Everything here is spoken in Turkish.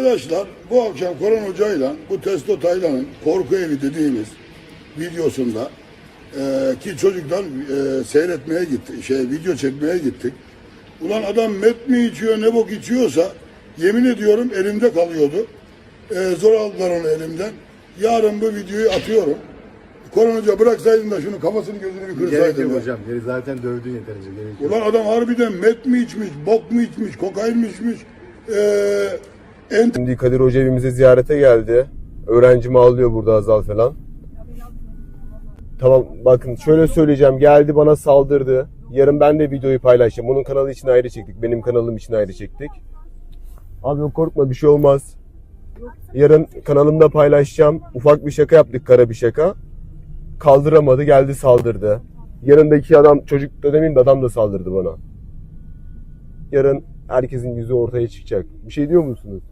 Arkadaşlar bu akşam Koran Hoca'yla bu Testo Taylan'ın korku evi dediğimiz videosunda e, ki çocuklar e, seyretmeye gitti, şey video çekmeye gittik. Ulan adam met mi içiyor ne bok içiyorsa yemin ediyorum elimde kalıyordu. E, zor aldılar onu elimden. Yarın bu videoyu atıyorum. Koran Hoca bıraksaydın da şunu kafasını gözünü bir Gerek kırsaydın. yok ya. hocam. Geri zaten dövdün yeterince. Gerek yok. Ulan adam harbiden met mi içmiş, bok mu içmiş, kokain mi içmiş, eee ent Şimdi Kadir Hoca evimize ziyarete geldi. Öğrencimi ağlıyor burada Azal falan. Tamam bakın şöyle söyleyeceğim. Geldi bana saldırdı. Yarın ben de videoyu paylaşacağım. Onun kanalı için ayrı çektik. Benim kanalım için ayrı çektik. Abi korkma bir şey olmaz. Yarın kanalımda paylaşacağım. Ufak bir şaka yaptık kara bir şaka. Kaldıramadı geldi saldırdı. Yanındaki adam çocuk da demeyeyim de adam da saldırdı bana. Yarın herkesin yüzü ortaya çıkacak. Bir şey diyor musunuz?